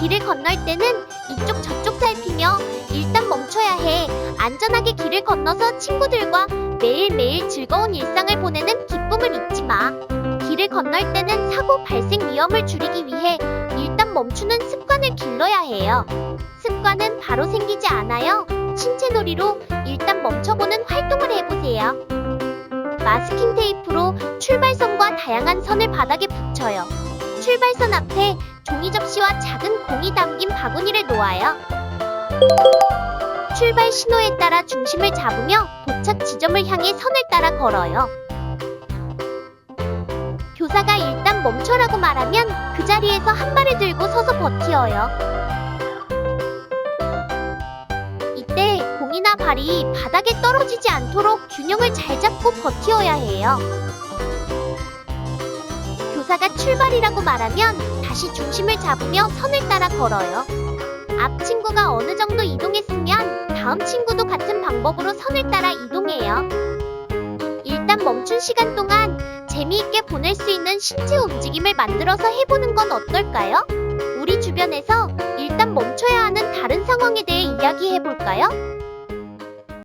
길을 건널 때는 이쪽 저쪽 살피며 일단 멈춰야 해. 안전하게 길을 건너서 친구들과 매일매일 즐거운 일상을 보내는 기쁨을 잊지 마. 길을 건널 때는 사고 발생 위험을 줄이기 위해 일단 멈추는 습관을 길러야 해요. 습관은 바로 생기지 않아요. 신체놀이로 일단 멈춰보는 활동을 해보세요. 마스킹 테이프로 출발선과 다양한 선을 바닥에 붙여요. 출발선 앞에 종이 접시와 작은 공이 담긴 바구니를 놓아요. 출발 신호에 따라 중심을 잡으며 도착 지점을 향해 선을 따라 걸어요. 교사가 일단 멈춰라고 말하면 그 자리에서 한 발을 들고 서서 버티어요. 이때 공이나 발이 바닥에 떨어지지 않도록 균형을 잘 잡고 버티어야 해요. 교사가 출발이라고 말하면 다시 중심을 잡으며 선을 따라 걸어요. 앞 친구가 어느 정도 이동했으면 다음 친구도 같은 방법으로 선을 따라 이동해요. 일단 멈춘 시간 동안 재미있게 보낼 수 있는 신체 움직임을 만들어서 해보는 건 어떨까요? 우리 주변에서 일단 멈춰야 하는 다른 상황에 대해 이야기해 볼까요?